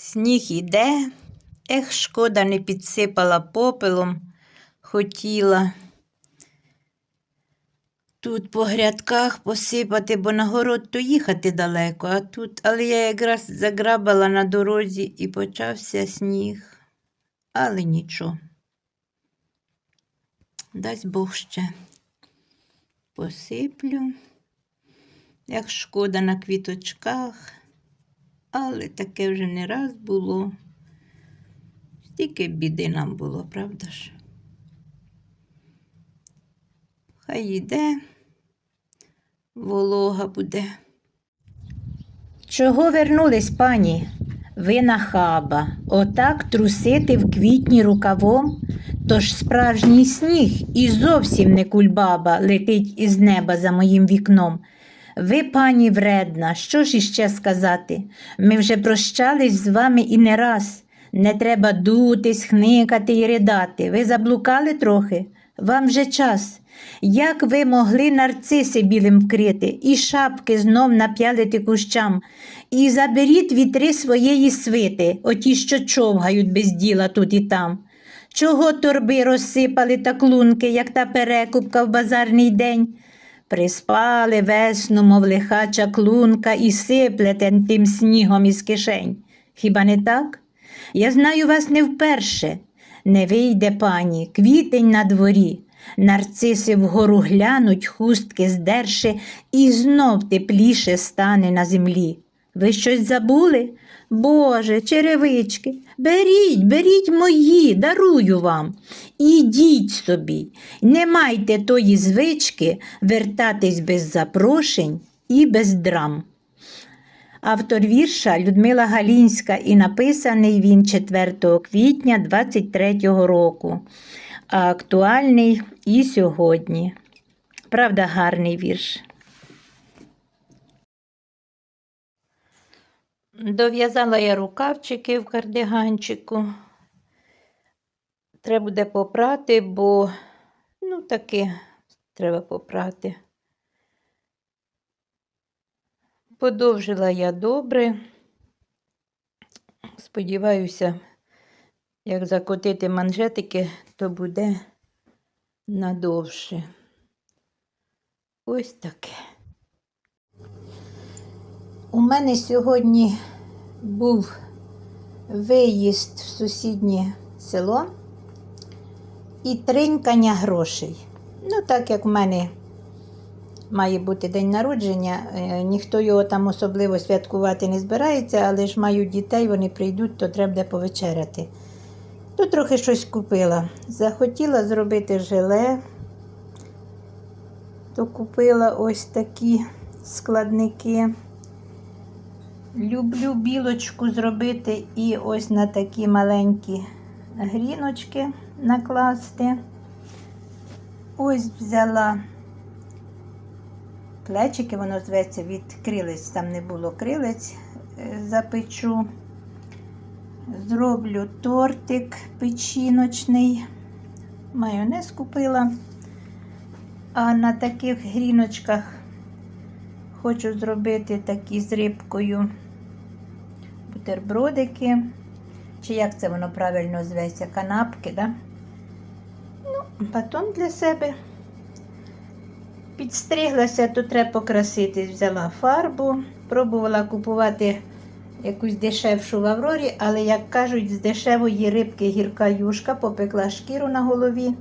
Сніг іде, ех, шкода, не підсипала попелом, хотіла. Тут по грядках посипати, бо на город то їхати далеко, а тут, але я якраз заграбала на дорозі і почався сніг. Але нічого. Дасть Бог ще посиплю, як шкода на квіточках, але таке вже не раз було. Стільки біди нам було, правда ж? Хай йде, волога буде. Чого вернулись, пані? Ви нахаба, отак трусити в квітні рукавом? Тож справжній сніг і зовсім не кульбаба летить із неба за моїм вікном. Ви, пані вредна, що ж іще сказати? Ми вже прощались з вами і не раз. Не треба дутись, хникати і ридати. Ви заблукали трохи? Вам вже час. Як ви могли нарциси білим вкрити, і шапки знов нап'ялити кущам, і заберіть вітри своєї свити, оті, що човгають без діла тут і там. Чого торби розсипали та клунки, як та перекупка в базарний день? Приспали весну, мов лихача клунка, і сиплете тим снігом із кишень. Хіба не так? Я знаю вас не вперше. Не вийде, пані, квітень на дворі. Нарциси вгору глянуть, хустки здерши, і знов тепліше стане на землі. Ви щось забули? Боже, черевички, беріть, беріть мої, дарую вам. Ідіть собі, не майте тої звички вертатись без запрошень і без драм. Автор вірша Людмила Галінська і написаний він 4 квітня 23-го року, а актуальний і сьогодні. Правда, гарний вірш. Дов'язала я рукавчики в кардиганчику. Треба буде попрати, бо ну таки треба попрати. Подовжила я добре. Сподіваюся, як закотити манжетики, то буде надовше. Ось таке. У мене сьогодні був виїзд в сусіднє село і тринькання грошей. Ну, так як в мене має бути день народження, е, ніхто його там особливо святкувати не збирається, але ж мають дітей, вони прийдуть, то треба буде повечеряти. То трохи щось купила. Захотіла зробити желе, то купила ось такі складники. Люблю білочку зробити і ось на такі маленькі гріночки накласти. Ось взяла плечики, воно зветься від крилець, там не було крилець, е, запечу. Зроблю тортик печіночний, майонез купила. А на таких гріночках хочу зробити такі з рибкою бутербродики. Чи як це воно правильно зветься? Канапки, да? Ну, батон для себе. Підстриглася, то треба покрасити. Взяла фарбу, пробувала купувати якусь дешевшу в Аврорі, але, як кажуть, з дешевої рибки гірка юшка попекла шкіру на голові.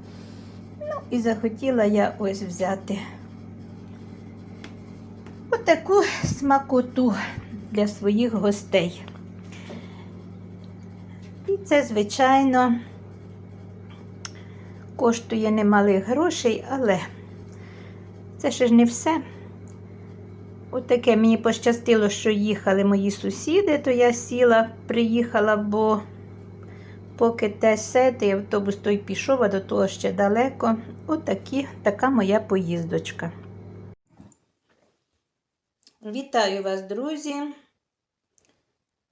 Ну, і захотіла я ось взяти отаку смакоту для своїх гостей. І це, звичайно, коштує немалих грошей, але це ще ж не все. Отаке мені пощастило, що їхали мої сусіди, то я сіла, приїхала, бо поки те се, той автобус той пішов, а до того ще далеко. Отакі, така моя поїздочка. Вітаю вас, друзі!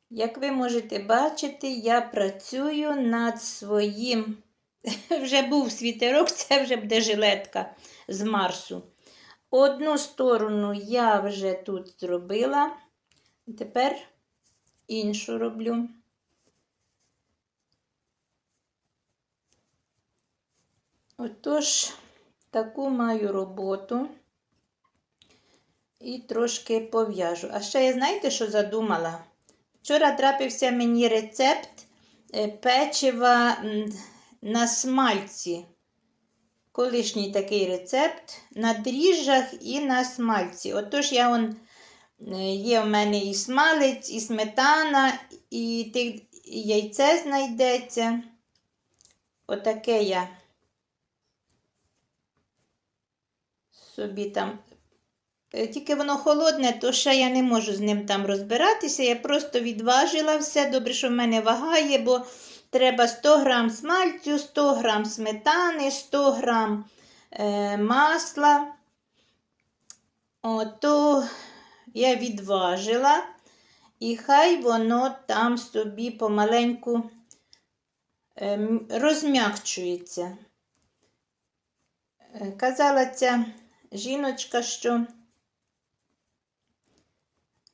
Як ви можете бачити, я працюю над своїм, вже був світерок, це вже буде жилетка з Марсу. Одну сторону я вже тут зробила, тепер іншу роблю. Отож, таку маю роботу і трошки пов'яжу. А ще я знаєте, що задумала? Вчора трапився мені рецепт е, печива на смальці. Колишній такий рецепт на дріжджах і на смальці. Отож, я он, е, є в мене і смалець, і сметана, і, ти- і яйце знайдеться. Отаке я собі там. Е, Тільки воно холодне, то ще я не можу з ним там розбиратися. Я просто відважила все. Добре, що в мене вага є, бо треба 100 грам смальцю, 100 грам сметани, 100 грам е, масла. Ото я відважила, і хай воно там собі помаленьку ем, розм'якчується. Е, Казала ця жіночка, що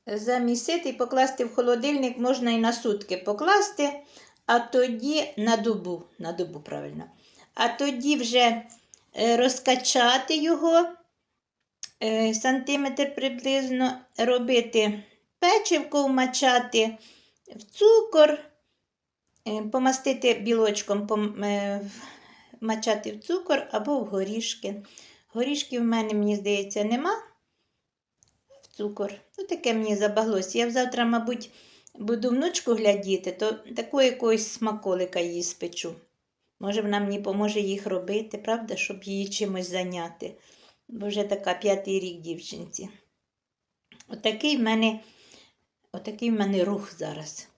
замісити і покласти в холодильник можна і на сутки покласти, а тоді на добу, на добу правильно. А тоді вже е, розкачати його е, сантиметр приблизно, робити печивко, вмачати в цукор, е, помастити білочком, вмачати в цукор або в горішки. Горішків в мене, мені здається, нема цукор. Ну, таке мені забаглося. Я завтра, мабуть, буду внучку глядіти, то такого якогось смаколика її спечу. Може, вона мені поможе їх робити, правда, щоб її чимось зайняти. Бо вже така п'ятий рік дівчинці. Отакий в мене, отакий в мене рух зараз.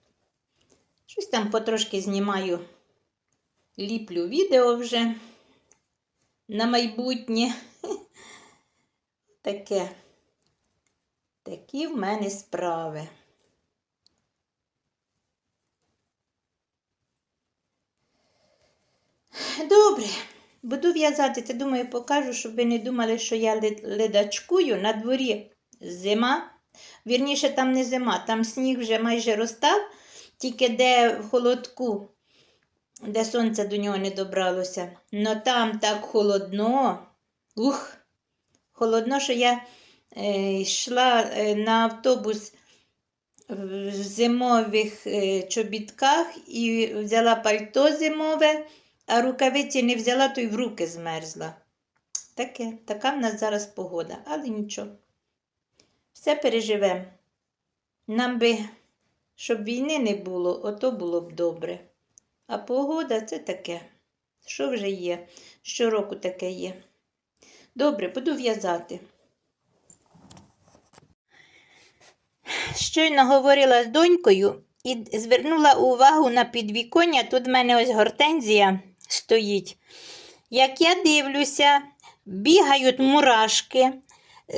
Щось там потрошки знімаю, ліплю відео вже на майбутнє. Таке. Такі в мене справи. Добре, буду в'язати. Це думаю, покажу, щоб ви не думали, що я ледачкую. На дворі зима. Вірніше, там не зима, там сніг вже майже розстав, тільки де в холодку, де сонце до нього не добралося. Но там так холодно. Ух! Холодно, що я йшла е, на автобус в зимових е, чобітках і взяла пальто зимове, а рукавиці не взяла, то й в руки змерзла. Таке, така в нас зараз погода, але нічого. Все переживемо. Нам би, щоб війни не було, ото було б добре. А погода це таке. Що вже є? Щороку таке є. Добре, буду в'язати. Щойно говорила з донькою і звернула увагу на підвіконня. Тут в мене ось гортензія стоїть. Як я дивлюся, бігають мурашки,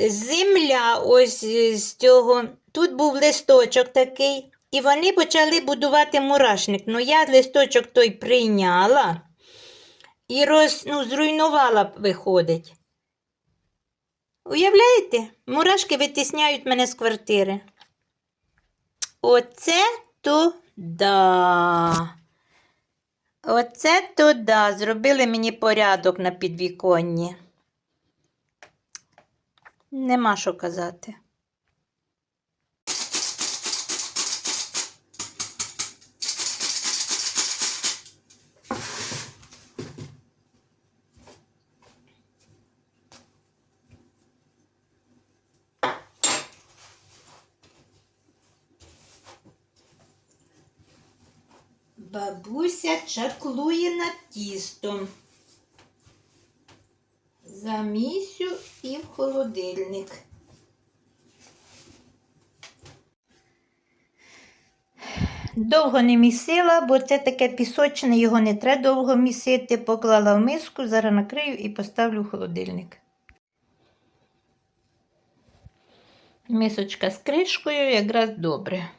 земля ось з цього. Тут був листочок такий, і вони почали будувати мурашник. Ну, я листочок той прийняла і роз, ну, зруйнувала, виходить. Уявляєте? Мурашки витісняють мене з квартири. Оце то да. Оце то да. Зробили мені порядок на підвіконні. Нема що казати. Бабуся чаклує над тістом. Замісю і в холодильник. Довго не місила, бо це таке пісочне, його не треба довго місити. Поклала в миску, зараз накрию і поставлю в холодильник. Мисочка з кришкою якраз добре.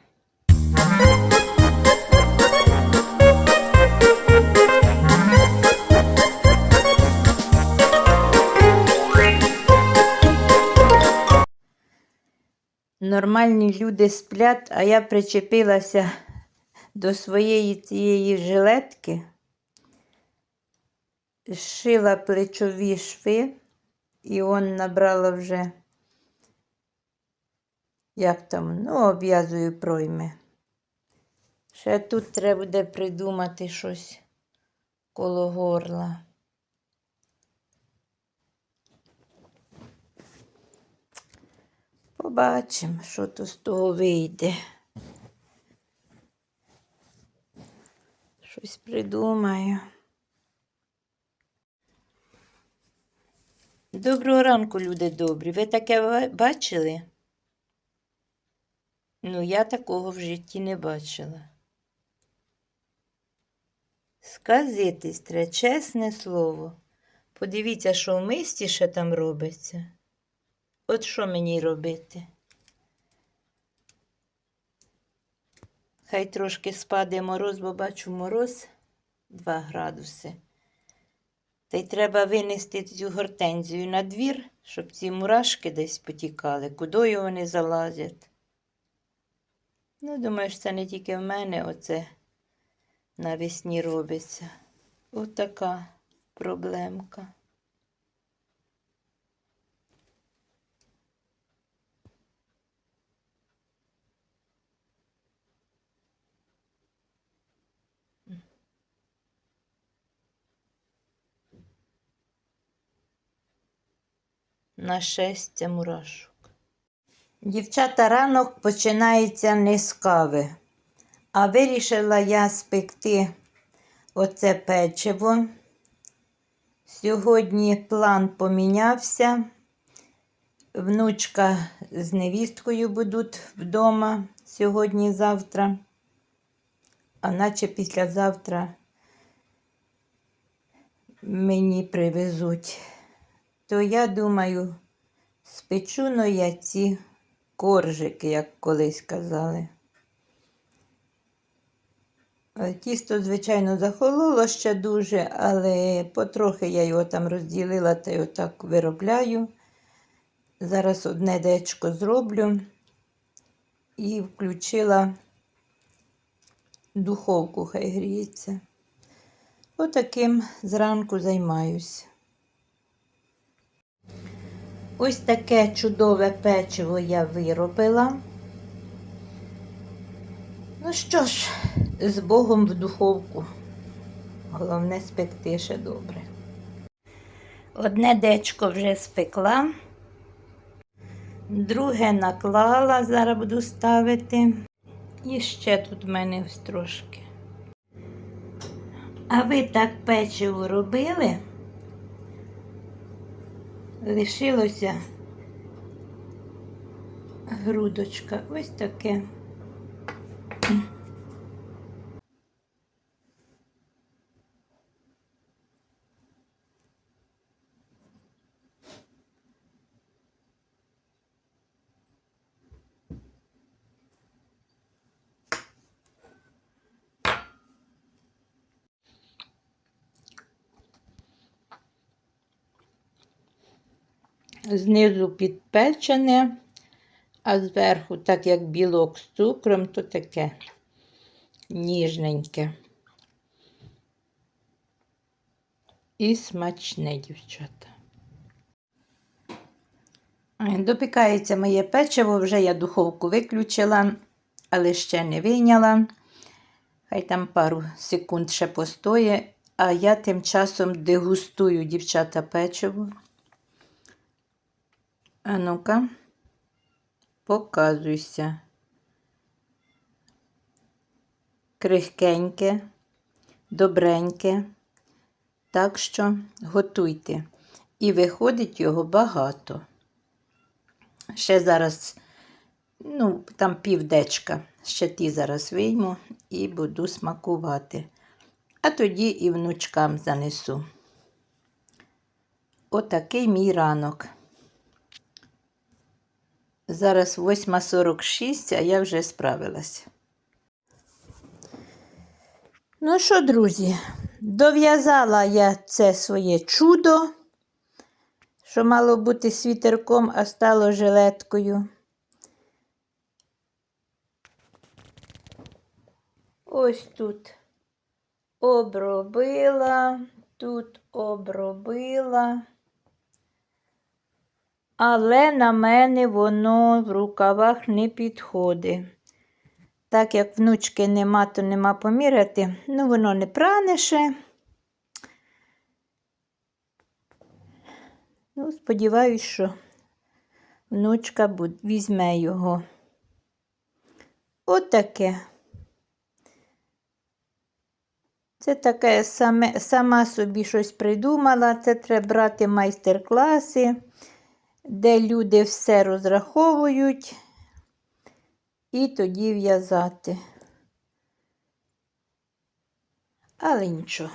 Нормальні люди сплять, а я причепилася до своєї цієї жилетки. шила плечові шви, і он набрала вже, як там, ну, обв'язую пройми. Ще тут треба буде придумати щось коло горла. Побачимо, що то з того вийде. Щось придумаю. Доброго ранку, люди добрі. Ви таке бачили? Ну, я такого в житті не бачила. Сказитись треба, чесне слово. Подивіться, що в мисті ще там робиться. От що мені робити? Хай трошки спаде мороз, бо бачу мороз 2 градуси. Та й треба винести цю гортензію на двір, щоб ці мурашки десь потікали, кудою вони залазять. Ну, думаю, що це не тільки в мене оце навесні робиться. Отака проблемка. Нашестя мурашок. Дівчата, ранок починається не з кави, а вирішила я спекти оце печиво. Сьогодні план помінявся. Внучка з невісткою будуть вдома сьогодні-завтра, а наче післязавтра мені привезуть. То я думаю, спечу но я ці коржики, як колись казали. Е, Тісто, звичайно, захололо ще дуже, але потрохи я його там розділила та й отак виробляю. Зараз одне дечко зроблю і включила духовку, хай гріється. Отаким зранку займаюся. Ось таке чудове печиво я виробила. Ну що ж, з Богом в духовку. Головне спекти ще добре. Одне дечко вже спекла, друге наклала, зараз буду ставити. І ще тут в мене ось трошки. А ви так печиво робили? Лишилося грудочка. Ось таке. Знизу підпечене, а зверху, так як білок з цукром, то таке ніжненьке. І смачне, дівчата. Допікається моє печиво, вже я духовку виключила, але ще не вийняла. Хай там пару секунд ще постоє, а я тим часом дегустую, дівчата, печиво. А ну-ка, показуйся. Крихкеньке, добреньке. Так що готуйте. І виходить його багато. Ще зараз, ну, там півдечка, ще ті зараз вийму і буду смакувати. А тоді і внучкам занесу. Отакий мій ранок. Зараз 8.46, а я вже справилась. Ну що, друзі, дов'язала я це своє чудо, що мало бути світерком, а стало жилеткою. Ось тут обробила, тут обробила. Але на мене воно в рукавах не підходить. Так як внучки нема, то нема поміряти. Ну, воно не пранеше. Ну, сподіваюсь, що внучка візьме його. Отаке. Це таке саме, сама собі щось придумала. Це треба брати майстер-класи, де люди все розраховують і тоді в'язати. Але нічого.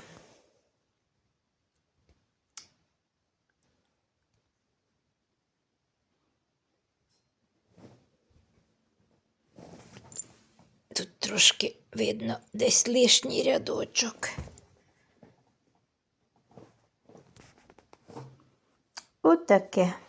Тут трошки видно десь лишній рядочок. Отаке.